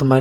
তোমার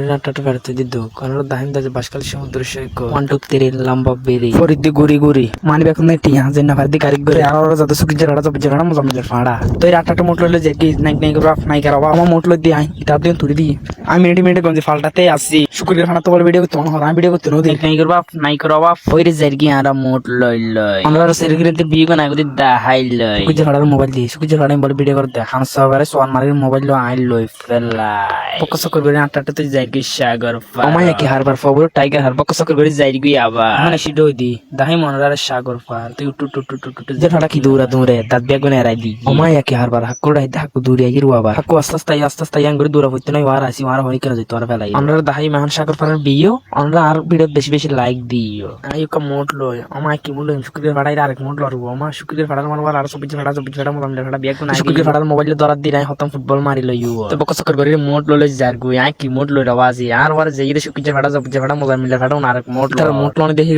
লম্বা বেরি ফরিদি গুড়ি গুড়ি। মানি বেকন নাই টিয়া যে না ফারদি গাড়ি করে আর ওরা যত সুকি জেড়া যাবে জেড়া মজা মিলে ফাড়া। তো এই আটটা মোটলো লইলে যে কি নাইক নাইক রাফ নাইক রাবা আমার মোটলো দি আই এটা দিন তুই দি। আমি মিনিট মিনিট গঞ্জি ফালটাতে আসছি। শুক্রিয়া খানা তো বলে ভিডিও করতে মনে আমি ভিডিও করতে নদি নাইক রাবা নাইক রাবা ফইরে জারগি আর মোট লই। লই আমরা সেরগিরিতে বিয়ে কোনা গদি দাহাই লই। সুকি জেড়ার মোবাইল দি সুকি জেড়ার বলে ভিডিও করতে। হান সবারে সোয়ান মারির মোবাইল লো আই লই ফেলাই। পকস করবে আটটা তো জায়গি সাগর আমায় কি হারবার ফবর টাইগার হার পকস করবে জায়গি আবার। মানে সিডো দি দাহি মনরার সাগর পার তুই টু টু টু টু টু যেটা কি দূরা দূরে দাঁত ব্যাগ গনে রাই দি। আমায় কি হারবার হাক্কু রাই হাক্কু দূরে গিরু আবার। হাক্কু আস্তে আস্তে আস্তে আস্তে ইয়াং করে দূরা হইতে নাই ওয়ার আসি ওয়ার হই করে যাইতো আর ফেলাই আমরা দাহি মাহন সাগর পারের বিও আমরা আর ভিডিও বেশি বেশি লাইক দিও আই কা মোট লয় আমায় কি বলল শুক্রিয়া ভাড়াই আরেক মোট লরবো আমার শুক্রিয়া ভাড়ার মারবার আর সব ভাড়া সব ভাড়া মোবাইল ভাড়া বিয়া কোন শুক্রিয়া ভাড়ার মোবাইল দরাত দি নাই হতম ফুটবল মারি লইও। তো বকস কর করে মোট ললে যার গু আই কি মোট লই রাওয়াজি আর ওয়ার যেই শুক্রিয়া ভাড়া সব ভাড়া মোবাইল মিলে ভাড়া আরেক মোট তার মোট লনে দেখি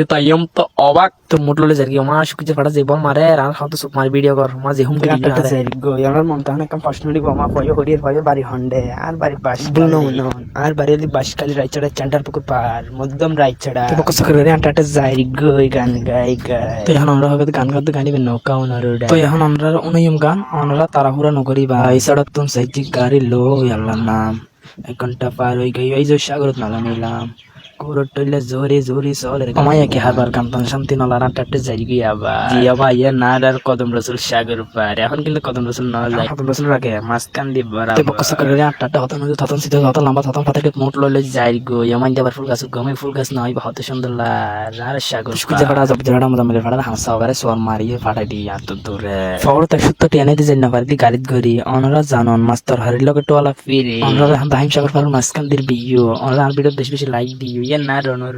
তো অবাক। তো মোট ললে গি আমার শুক্রিয়া ভাড়া যেবল মারে আর হত সুপ মারি ভিডিও কর মা যে হুম কে দিলা যার গো ইয়ার মন তাহলে কাম ফার্স্ট মিনিট আমা পয়ো হরির পয়ো বাড়ি হন্ডে আর বাড়ি বাস বুনো নো আর বাড়ি বাস খালি রাইচড়া চান্ডার পুকুর পার মধ্যম রাইচড়া তো বকস করে আন্টাটা যাই গো গান গাই গাই। তো এখন আমরা হবে গান গাতে গানিবে নৌকা ওনার তো এখন আমরা অনয়ম গান আমরা তাড়াহুড়া নকরি বা সড়ক তুম গাড়ি লো আল্লাহ নাম। এক ঘণ্টা পার হয়ে গই ওই যে সাগরত নালা নিলাম। টইলে জোরে কি হাবার শান্তি নলা রাটাটে যাই না আর কদম রসুল সাগর পার। এখন কিন্তু কদম রসুল না যায়। কদম রসুল রাখে মাছ কান বড় তো বকস করে আটটা হতন সিধে লম্বা হতন পাতাকে মোট লইলে যাই গো। ইয়ামান যাবার ফুল গাছ গমে ফুল গাছ হতে সুন্দর আর সাগর সুজা ফাড়া জব জড়া মদা মেলে ফাড়া হাসা ওগারে সোয়ার মারিয়ে ফাটাই দি এত দূরে। ফওর দি পারি গরি অনরা জানন মাস্তর হারির লগে টোয়ালা ফিরে। অনরা হাম দাহিম সাগর ফার বিয়ো। অনরা আর ভিডিও বেশি বেশি লাইক দিও। ইয়া না রনর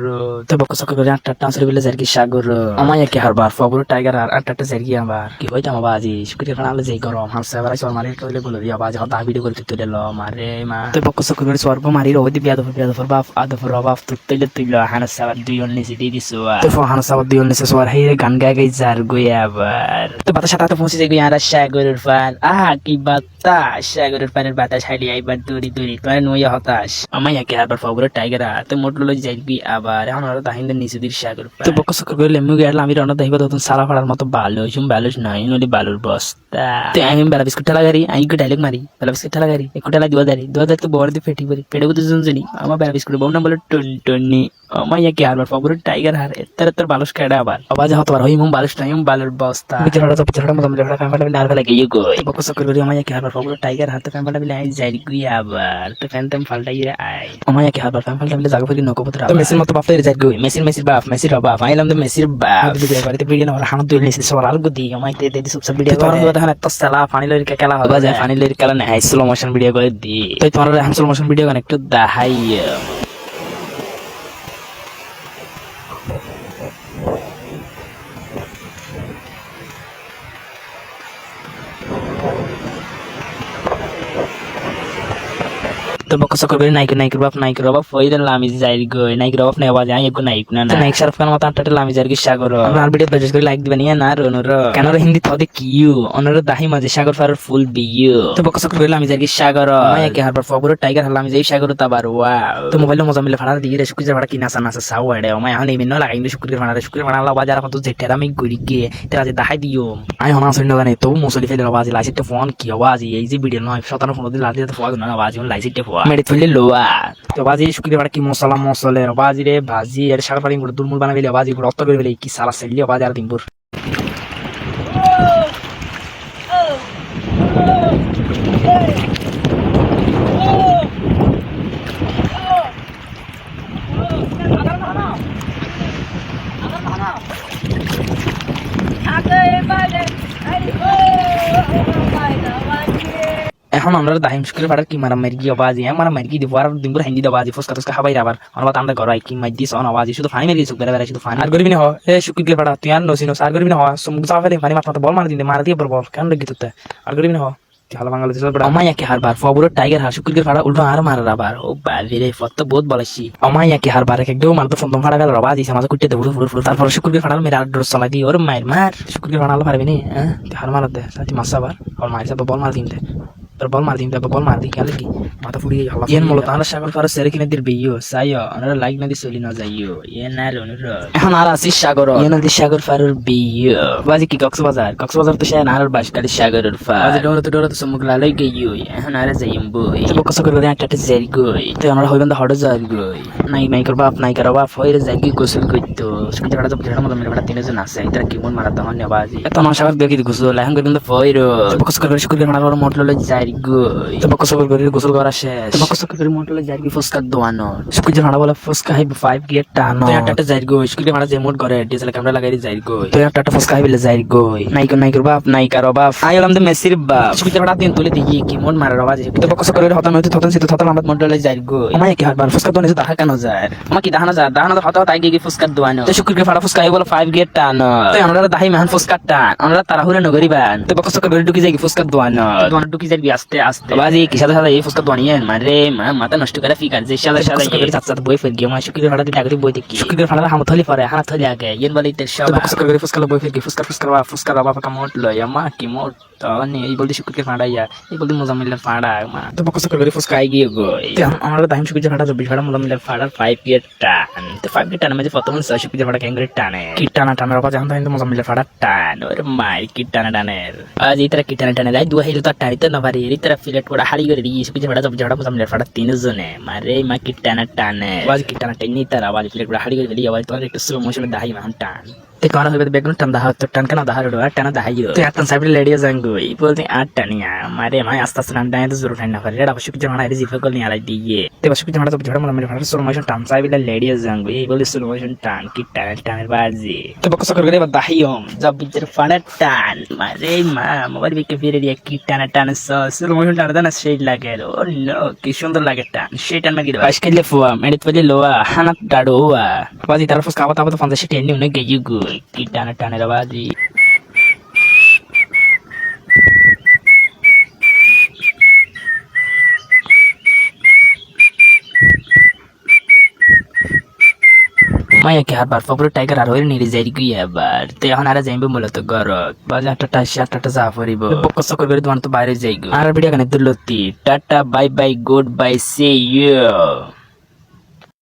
তো বকস করে আটটা টান্সর বিলে জারকি সাগর আমায় কি হারবার ফবর টাইগার আর আটটা জারকি আবার। কি হইতাম বাজি শুক্রিয়া ফাড়া যাই গরম হাসা ওগারে সোয়ার মারি কইলে বলে দিয়া বাজি হতা ভিডিও করতে তুলে ল মারে মা। তো বকস করে সোয়ার মারি রোদি বিয়া দফর বিয়া দফর বাপ আদফর বাপ তুলে তুইলো হানা সাবার দুই অন্য সিটি দিছো তো হানা সাবার দুই অন্য সোয়ার হে গান গাই গাই যার গই আবার। তো বাতাস সাথে পৌঁছে যাই আর সাগরের ফান আহা কি বাতাস সাগরের ফানের বাতাস হাইলি আইবার দূরি দূরি তোর নইয়া হতাশ। আমায় একে আবার ফবরে টাইগার তো মোটলো যাইবি আবার এখন আর দাহিন্দের নিচে দির সাগর তো বকো সকর করে লেমু গেল আমি রান্না দাহিবা তখন সালা ফাড়ার মতো ভালো হইছুম ভালো নাই নলি বালুর বস্তা। তো আমি বেলা বিস্কুট ঠেলা গাড়ি আমি ডাইলেক মারি বেলা বিস্কুট ঠেলা গাড়ি একটু ঠেলা দিবা দাঁড়ি দুয়া দাঁড়ি তো বড় দিয়ে ফেটি করি ফেটে বুঝতে শুনছি আমার বেলা বিস্কুট বউ না বলে টন টনি আমার ইয়াকে আবার ফবরে টাইগার হার এত্তার এত্তার বালুস কেডা আবার? আবার যা হতবার হই মুম বালুস নাই বালুর বস্তা। বিচড়া তো বিচড়া মতো মিলে ফ্যান ফাটা মিলে আর ফেলা গিয়ে গই বকো সকর করে আমার ইয়াকে আবার ফবরে টাইগার হাতে ফ্যান ফাটা মিলে আই যাই গুই আবার তো ফ্যান তেম ফালটাই আই আমার ইয়াকে আবার ফ্যান ফাটা মিলে জাগা নকপত্র তো মেসির মতো বাপ যাই গই মেসির মেসির বাপ মেসির বাপ আইলাম তো মেসির বাপ ভিডিও বাড়িতে ভিডিও না হানো দুই নিছে। সবার আলগো দি আমাই তে দে সব ভিডিও করে। তো দেখেন তো সালা ফানি লইর খেলা হবে। যায় ফানি লইর খেলা হাই স্লো মোশন ভিডিও করে দি তুই তোমার স্লো মোশন ভিডিও কানেক্ট দা দেখাই। তো বকস করবে নাইক নাইক বাপ নাইক বাপ ওই দেন লামি যাই গো নাইক বাপ আওয়াজ আই একো নাইক না নাইক শারফ খান মত আটটা লামি যাই কি সাগর। আর ভিডিও বাজেস করে লাইক দিবেন না রনর কেন রে হিন্দি থদে কিউ অনর দাহি মাঝে সাগর ফার ফুল বিউ তো বকস করবে লামি যাই কি সাগর। মায়া কে হারবার ফবর টাইগার লামি যাই সাগর তাবার ওয়াও। তো মোবাইল মজা মিলে ফাড়া দিয়ে রে শুকুজা ফাড়া কি নাসা নাসা সাও আড়ে মায়া হানি মিন্ন লাগাই নি শুকুরি ফাড়া শুকুরি ফাড়া লা বাজার কত যে টেরামি গুরি গে তেরা যে দাহাই দিও। আই হনা সইন গানে তো মুসলি ফেলে আওয়াজ লাইসিতে ফোন কি আওয়াজ এই যে ভিডিও নয় শতানো ফোন দিন লাইসিতে ফোন না আওয়াজ লাইসিতে ফোন। মেরে তুললে লোয়া তো বাজি শুকিয়ে ফাড়া কি মশলা মশলে বাজি রে ভাজি এর সারা ফাড়ি দুর্মুল বানাবিলে বাজি অত্ত করে কি সালা সেলি বাজি আর দিনপুর আমরা দাহিম শুক্রে ফাটার কি মারা মারি গিয়ে বাজি মারা মারি দিব আর দিনপুর হিন্দি দাও বাজি ফুসকা তুসকা খাবাই আবার আমার আমরা ঘর কি মাই দিস অন আওয়াজি শুধু ফানি মারি সুখ বেড়া শুধু ফানি। আর গরিবি না হ, এ শুক্রে ফাটা তুই আর নসিনো আর গরিবি না হ সুমুক যা ফেলে ফানি মাথা বল মার দিন মার দিয়ে বল, কেন লাগি তুতে। আর গরিবি না হ হাল বাঙালি দিছিল বড় আমায় একে হারবার ফবুর টাইগার হার শুক্রিকে ফাড়া উল্টো আর মার আবার ও বাজি রে ফত বহুত হারবার এক একদম মার তো ফোন ফাড়া গেল রবা দিছে কুটতে দেবো ফুল ফুল তারপর শুক্রিকে ফাড়াল মেরে দি ওর মায়ের মার শুক্রিকে ফাড়াল পারবি নি হ্যাঁ হার মার দে সাথে মাস আর মায়ের সাথে বল মার দিন বল মার দিন তারপর বল মার দিই খেলে কি মাথা ফুড়িয়ে হালা ইয়েন মূলত আমরা সাগর ফারো সেরে কিনে দির বেইও সাইও আমরা লাইক না দি চলি না যাইও ইয়ে না রে অনুরোধ এখন আর আসিস সাগর ইয়ে না দি সাগর ফারোর বেইও বাজি কি কক্সবাজার কক্সবাজার তো শায়ন আর বাসকালি সাগরের ফার বাজি ডোরতে ডোরতে সমুখ লালাই গইও এখন আর যাইম বই তো বকস করে রে একটা জেরি গই তো আমরা হইবেন দা হড় যাই গই নাই নাই কর বাপ নাই কর বাপ হইরে যাই কি গোসল কইতো কাটা তো মতো মেরে বেটা তিনজন আছে এটা কি মন মারা তখন এত আমার সাগর দেখি গোসল এখন কিন্তু ফইরো তো বকস করে শুকুর মারা মোটল যাই গই তো বকস করে গোসল করা শেষ। তো বকস করে যাই কি ফুসকা দোয়ানো বলে ফুসকা হাই 5 গেট টানো। তো একটা গই শুকুর মারা যে মোট করে ডিএসএল ক্যামেরা লাগাই গই তো একটা ফুসকা হাই বলে যাই গই নাই কর নাই কর বাপ নাই কারও বাপ। আই হলাম তো মেসির বাপ। দিন তুলে দিই কি মন মারা বাজি তো বকস করে হতা নইতে থতন সিতে থতন আমার যাই গই আমায় কি হারবার ফুসকা দোয়ানো দেখা কেন যায় আমার কি দাহানা যায় দাহানা হতা হতা আগে কি ফুসকা দোয়ানো তো শুকুর ফাড়া ফুসকা হাই বলে 5 গেট টানো। তো আমরা দাহি মান ফুসকা টান। আমরা তাড়াহুড়া নগরিবান তো বকস করে ঢুকি যাই ফুসকা দোয়ানো দোয়ানো ঢুকি যাই আস্তে আস্তে। বাজি কি সাদা সাদা এই ফুসকা দোয়ানিয়ে মারে মা মাথা নষ্ট করে ফিকার যে সাদা সাদা এই সাত সাত বই ফেল গিয়ে মা শুকুরের ফাড়া দিতে আগে বই দেখি। শুকুরের ফাড়া হাম থলি পরে হাত থলি আগে। ইয়েন বলি তে সব বকস করে ফুসকা বই ফেল কি ফুসকা ফুসকা বা ফুসকা বাবা কা মোট লয় মা কি মোট তো নি এই বলতে শুকুরের ফাড়া ইয়া এই বলতে মোজামিলের ফাড়া মা। তো বকস করে ফুসকা আই গিয়ে গই আমরা দাহিম শুকুরের ফাড়া চব্বিশ ফাড়া মোজামিলের ফাড়ার ফাইভ গেট টান। তো ফাইভ গেট টানের মাঝে প্রথম শুকুরের ফাড়া ক্যাঙ্গুরের টানে। কি টানা টানার কথা জানতো কিন্তু মোজামিলের ফাড়া টান। ওরে মাই কি টানা টানের। আজ এই তারা কি টানা টানে দেয় দুয়া হিলো তো টানিতে না পারি এই তারা ফিলেট করে হারি করে দিয়ে শুকুরের ফাড়া চব্বিশ ফাড়া মোজামিলের ফাড়া তিনজনে মারে মা কি টানা টানে আজ কি টানা টেনি তারা আজ ফিলেট করে হারি করে ফেলি মোশনে দাহি মান টান to tan kana daha ro tan daha yo te atan sabi ladies angoi bolte at tania mare mai asta san dan to zuru na fare da shuk jana ri zifa kol ni ala diye te ba shuk jana to jara mala mere fare slow motion tan sabi ladies angoi bolte slow motion tan ki tan tan er bazi te ba kosakar gare ba dahiyom jab bichar fare tan mare ma mobar bi ke fire dia ki tan tan so slow motion tan dan shade লাগে ও no কি সুন্দর লাগে টান সেই টান মাগি বাস খেলে ফুয়া মেডিত পলে লোয়া হানাত ডাড়োয়া বাজি তার ফুস কাবা তাবা তো ফান্সা সেটি এনে উনে গেজু গুই কি টানা টানের বাজি মায়া কি আর বার ফবর টাইগার আর হইরে নিরে যাই গই আবার। তে এখন আর যাইবে মূলত গরত বাজে আটটা সাতটা যা পড়িব। বকস করবে তোমার তো বাইরে যাই আর ভিডিও কানে দুলতি tata bye bye goodbye see you.